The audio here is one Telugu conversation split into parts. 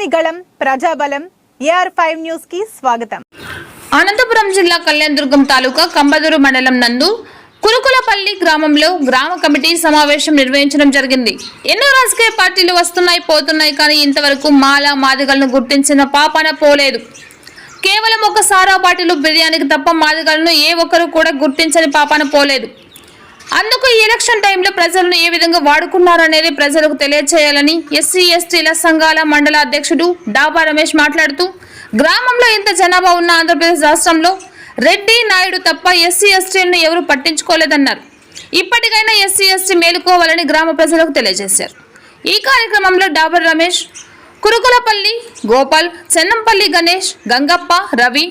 ప్రజని ప్రజాబలం ఏఆర్ ఫైవ్ న్యూస్కి స్వాగతం. అనంతపురం జిల్లా కళ్యాణదుర్గం తాలూకా కంబదూరు మండలం నందు కురుకులపల్లి గ్రామంలో గ్రామ కమిటీ సమావేశం నిర్వహించడం జరిగింది. ఎన్నో రాజకీయ పార్టీలు వస్తున్నాయి పోతున్నాయి కానీ ఇంతవరకు మాల మాదిగలను గుర్తించిన పాపన పోలేదు. కేవలం ఒక సారా పార్టీలు బిర్యానీకి తప్ప మాదిగలను ఏ ఒక్కరు కూడా గుర్తించని పాపన పోలేదు. అందుకు ఈ ఎలక్షన్ టైంలో ప్రజలను ఏ విధంగా వాడుకున్నారనేది ప్రజలకు తెలియచేయాలని ఎస్సీ ఎస్టీల సంఘాల మండల అధ్యక్షుడు డాబా రమేష్ మాట్లాడుతూ గ్రామంలో ఇంత జనాభా ఉన్న ఆంధ్రప్రదేశ్ రాష్ట్రంలో రెడ్డి నాయుడు తప్ప ఎస్సీ ఎస్టీలను ఎవరు పట్టించుకోలేదన్నారు. ఇప్పటికైనా ఎస్సీ ఎస్టీ మేలుకోవాలని గ్రామ ప్రజలకు తెలియజేశారు. ఈ కార్యక్రమంలో డాబర్ రమేష్ కురుకులపల్లి గోపాల్ చెన్నంపల్లి గణేష్ గంగప్ప రవి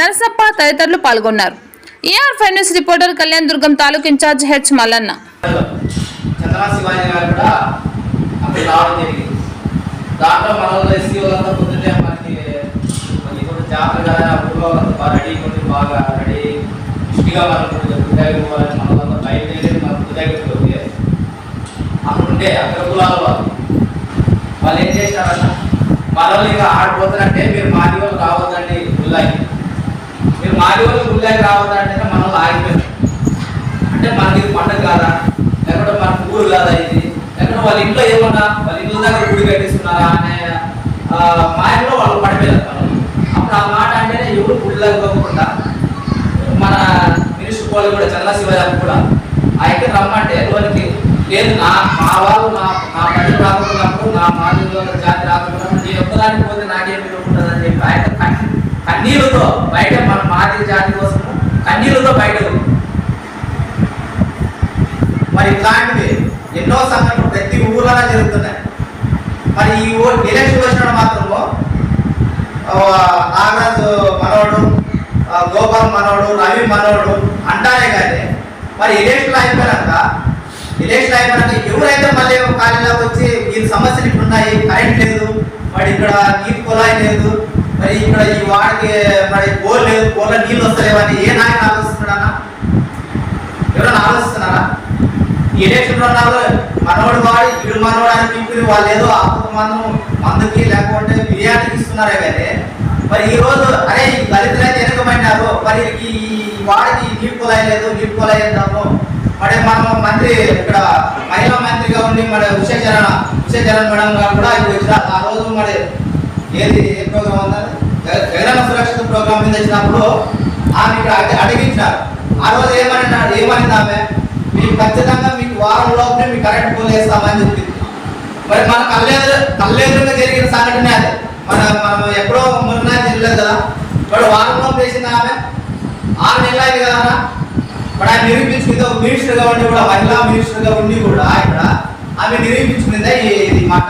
నరసప్ప తదితరులు పాల్గొన్నారు. AR five news reporter Kalyan Durgam taluka incharge H Mallanna. దాంట్లో వాళ్ళు ఎస్సీ వాళ్ళంతా మనకి జాగ్రత్తగా ఊళ్ళో వాళ్ళంతా రెడీ బాగా రెడీ మనం కొంచెం బయలుదేరి మన అక్కడ ఉండే కులాల వాళ్ళు. వాళ్ళు ఏం చేశారన్న మన ఇక ఆడిపోతారంటే మీరు మాది వాళ్ళు రావద్దండి గుళ్ళకి మా మాది గుళ్ళకి రావద్దంటే మన వాళ్ళు అంటే మనకి ఇది పండుగ కాదా? లేకుంటే మన ఊరు కాదా ఇది? లేకుంటే వాళ్ళ ఇంట్లో ఏమన్నా వాళ్ళ ఇంట్లో దగ్గర గుడి కట్టిస్తున్నారా అనే మాయలో వాళ్ళు పడిపోయారు అప్పుడు. ఆ మాట అంటేనే ఎవరు గుళ్ళకి పోకుండా మన మినిస్టర్ వాళ్ళు కూడా చంద్ర శివరాజు కూడా ఆయన రమ్మంటే లోనికి నేను నా మా వాళ్ళు నా నా పని రాకపోయినప్పుడు నా మాదిరిలో జాతి రాకపోయినప్పుడు నేను ఒక్కదానికి పోతే నాకేం అని చెప్పి ఆయన కన్నీళ్ళతో బయట మన మాదిరి జాతి కోసం కన్నీళ్ళతో బయటకు మరి ఇట్లాంటివి ఎన్నో సంఘటనలు ప్రతి ఊర్లోనే జరుగుతున్నాయి. మరి ఈ ఊ ఎలక్షన్ వచ్చిన మాత్రము ఆ, నాగరాజు మనవడు గోపాల్ మనవడు రవి మనవడు అంటారే కానీ మరి ఎలక్షన్లు అయిపోయినాక ఎలక్షన్ అయిపోయినాక ఎవరైతే మళ్ళీ ఖాళీలోకి వచ్చి వీళ్ళ సమస్యలు ఇక్కడ ఉన్నాయి కరెంట్ లేదు మరి ఇక్కడ నీటి కుళాయి లేదు ఇక్కడ ఈ వాడికి మరి బోర్ లేదు బోర్లో నీళ్ళు వస్తలేవని ఏ నాయకుడు ఆలోచిస్తున్నాడన్నా? ఎవరన్నా ఆలోచిస్తున్నారా? ఈ ఎలక్షన్ ఉన్నారు మనోడు వాడి ఇడు మనోడు అని పిలుపుని వాళ్ళు ఏదో అప్పుడు మనం మందుకి లేకపోతే బిర్యానీకి ఇస్తున్నారే కానీ మరి ఈ రోజు అరే ఈ దళితులు అయితే మరి ఈ వాడికి నీటి కులాయి లేదు నీటి కులాయి మరి మనం మంత్రి ఇక్కడ మహిళా మంత్రిగా ఉండి మరి ఉషా చరణ ఉషా చరణ్ మేడం గారు కూడా ఇప్పుడు వచ్చిన ఆ రోజు మరి ఏది ఏ ప్రోగ్రామ్ అన్నారు జగనన్న సురక్షిత ప్రోగ్రామ్ మీద వచ్చినప్పుడు ఆమె ఇక్కడ అడి- అడిగించారు. ఆ రోజు ఏమని ఏమని ఆమె మీకు ఖచ్చితంగా మీకు వారం లోపలే మీకు కరెంట్ పోల్ వేస్తామని చెప్పింది. మరి మన కల్లేదు కల్లేదుగా జరిగిన సంఘటన అది. మన మనం ఎప్పుడో మొన్న తెలియలేదు కదా. ఇప్పుడు వారం లోపల వేసింది ఆమె? ఆరు నెలలు అయింది కదా అన్న? మరి ఆమె నిరూపించుకుంది. ఒక మినిస్టర్గా ఉండి కూడా మహిళా మినిస్టర్గా ఉండి కూడా ఇక్కడ ఆమె నిరూపించుకునేదే ఇది మాట.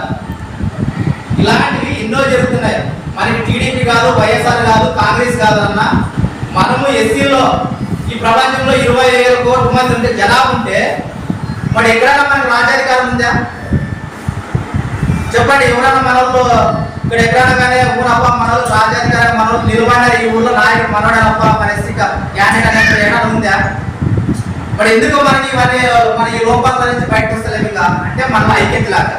ఇలాంటి ఎన్నో జరుగుతున్నాయి. మనకి టీడీపీ కాదు వైఎస్ఆర్ కాదు కాంగ్రెస్ కాదు అన్న మనము ఎస్సీలో ఈ ప్రపంచంలో ఇరవై వేల కోట్ల మంది ఉంటే జనాభా ఉంటే మరి ఎక్కడైనా మనకు రాజ్యాధికారం ఉందా? చెప్పండి ఎవరైనా మనలో ఇక్కడ ఎక్కడైనా కానీ ఊరప్ప మనలో రాజ్యాధికారం మనలో నిలబడిన ఈ ఊళ్ళో నాయకుడు మనోడప్ప మన ఎస్సీ క్యాండిడేట్ అనేది ఏమైనా ఉందా? మరి ఎందుకు మనకి ఇవన్నీ మన ఈ లోపాల నుంచి బయటకు వస్తలేము ఇంకా? అంటే మన ఐక్యత లాగా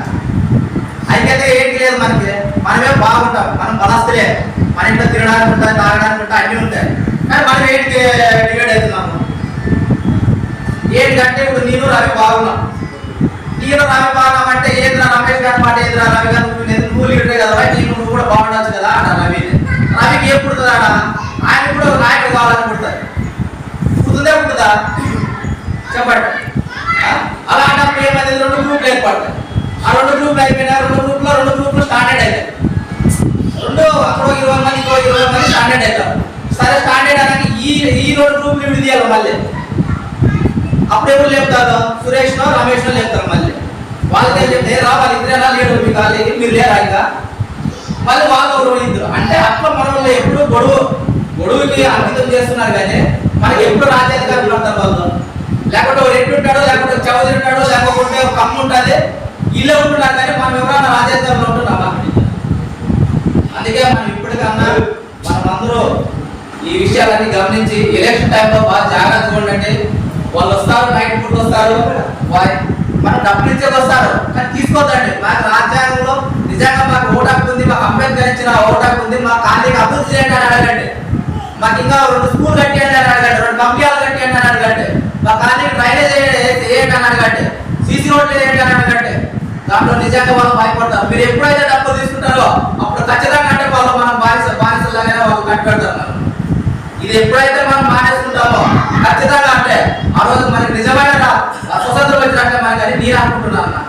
ఐక్యత ఏంటి లేదు మనకి? మనమే బాగుంటాం మనం బలస్తులే మన ఇంట్లో తినడానికి ఉంటాయి తాగడానికి ఉంటాయి అన్నీ ఉంటాయి. కానీ మనం ఏంటి డివైడ్ అవుతున్నాము? ఏంటంటే ఇప్పుడు నేను రవి బాగున్నాం. నేను రవి బాగున్నాం అంటే ఏంద్రా రమేష్ గారి మాట ఏదిరా రవి గారు నువ్వు లీడరే కదా నేను నువ్వు కూడా బాగుండొచ్చు కదా అన్న రవి. రవికి ఏం పుడుతుంది ఆడ? ఆయన కూడా ఒక నాయకుడు కావాలని పుడుతుంది. పుడుతుందే పుట్టుదా చెప్పండి. అలాంటప్పుడు ఏమైంది రెండు గ్రూపులు ఏర్పడతాయి ఆ రెండు గ్రూపులు అయిపోయినా రెండు గ్రూపులో రెండు గ్రూపులు రెండు అక్కడ ఇరవై మంది ఇంకో ఇరవై మంది స్టాండర్డ్ అవుతారు. సరే స్టాండర్డ్ అనగా ఈ ఈ రోజు రూమ్ లిమిట్ తీయాలి మళ్ళీ. అప్పుడు ఎవరు లేపుతారు? సురేష్ రమేష్ లేపుతారు మళ్ళీ. వాళ్ళకి ఏం చెప్తే రా వాళ్ళు ఇద్దరేనా లేడు మీ కాలేజీ మీరు లేరా ఇంకా? మళ్ళీ వాళ్ళు ఎవరు ఇద్దరు? అంటే అట్లా మన వల్ల ఎప్పుడు గొడవ గొడవకి అంకితం చేస్తున్నారు కానీ మనకి ఎప్పుడు రాజ్యాధికారులు పడతారు వాళ్ళు. లేకపోతే ఒక రెడ్డి ఉంటాడు లేకపోతే చౌదరి ఉంటాడు లేకపోతే ఒక అమ్మ ఉంటుంది ఇల్లు ఉంటున్నారు కానీ మనం ఎవరైనా రాజ్యాధికారులు ఉంటున్నామా? అందుకే మనం ఇప్పటికన్నా మనమందరూ అందరూ ఈ విషయాలన్నీ గమనించి ఎలక్షన్ టైంలో బాగా జాగ్రత్తగా ఉండండి. వాళ్ళు వస్తారు నైట్ ఫుడ్ వస్తారు వా- మనం డబ్బులు ఇచ్చేది వస్తారు కానీ తీసుకోవద్దండి మాకు రాజ్యాంగంలో నిజంగా మాకు ఓటు హక్కు ఉంది మాకు అంబేద్కర్ ఇచ్చిన ఓటాకు ఉంది మా కాలనీకి అభివృద్ధి చేయండి అని అడగండి. మాకు ఇంకా రెండు స్కూల్ కట్టేయండి అని అడగండి రెండు కంపెనీలు కట్టేయండి అని అడగండి. మా కాలనీకి డ్రైనేజ్ చేయండి అని అడగండి. సీసీ రోడ్లు చేయండి అని అడగండి. దాంట్లో నిజంగా వాళ్ళు భయపడతారు. మీరు ఎప్పుడైతే ఇది ఎప్పుడైతే మనం మానేసుకుంటామో ఖచ్చితంగా అంటే ఆ రోజు మనకి నిజమైన స్వతంత్రం వచ్చినట్టే మనకి అని నేను అనుకుంటున్నాను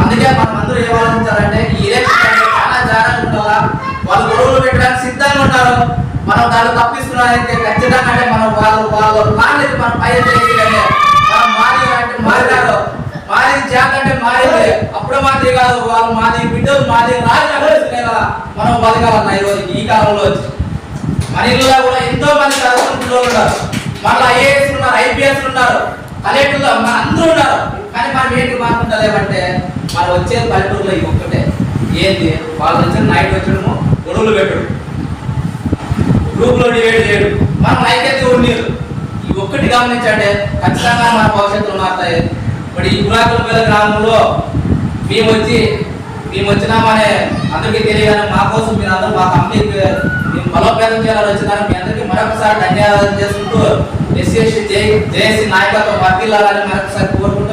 అందుకే మనం అందరూ ఏం ఆలోచించాలంటే ఈ ఎలక్షన్ చాలా జాగ్రత్తగా ఉండాలా? వాళ్ళు గొడవలు పెట్టడానికి సిద్ధంగా ఉన్నారు మనం దాన్ని తప్పిస్తున్నారంటే ఖచ్చితంగా అంటే మనం వాళ్ళు వాళ్ళు ప్లాన్ మనం పైన చేయాలంటే మనం మాది అంటే మారినారు మాది జాత అంటే మారింది అప్పుడు మాది కాదు. వాళ్ళు మాది బిడ్డలు మాది రాజు కదా మనం బతకాలన్నా ఈ రోజు ఈ కాలంలో వచ్చి. అనిల్లా కూడా ఎంతో మంది చదువుకున్న ఉన్నారు. మళ్ళీ ఐఏఎస్ ఉన్నారు ఐపీఎస్ ఉన్నారు కలెక్టర్లు మన అందరూ ఉన్నారు. కానీ మనం ఏంటి మాట్లాడలేమంటే మనం వచ్చేది పల్లెటూరులో ఇవి ఒక్కటే. ఏంది? వాళ్ళు వచ్చిన నైట్ వచ్చడము గొడవలు పెట్టడు. గ్రూప్లో డివైడ్ చేయడు. మనం ఐక్యత ఉండేది. ఈ ఒక్కటి గమనించండి ఖచ్చితంగా మన భవిష్యత్తులు మారుతాయి. ఇప్పుడు ఈ గురాకులపల్లి గ్రామంలో మేము వచ్చి మేము వచ్చినామనే అందరికీ తెలియగానే మా కోసం మీరు అందరూ మా కంపెనీకి మేము బలోపేతం చేయాలని వచ్చినారు మీ అందరికీ మరొకసారి ధన్యవాదాలు చేసుకుంటూ ఎస్సీ ఎస్సీ జేఏసీ నాయకత్వం వర్తిల్లాలని మరొకసారి కోరుకుంటున్నాను